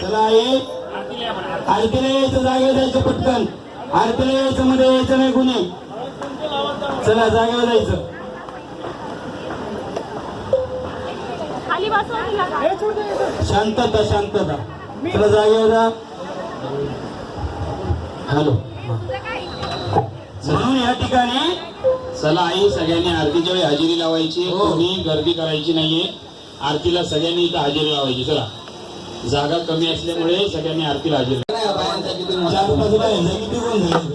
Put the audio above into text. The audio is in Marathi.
चला आई आरतीला यायचं जागेवर जायचं पटकन. आरतीला यायचं मध्ये यायचं नाही कुणी. चला जागेवर जायचं. शांतता शांतता. चला जागेवर जा. हॅलो. म्हणून या ठिकाणी चला आई सगळ्यांनी आरतीच्या वेळी हजेरी लावायची हो. कोणी गर्दी करायची नाहीये. आरतीला सगळ्यांनी इथं हजेरी लावायची. चला. जागा कमी असल्यामुळे सगळ्यांनी आरतीला हजेरी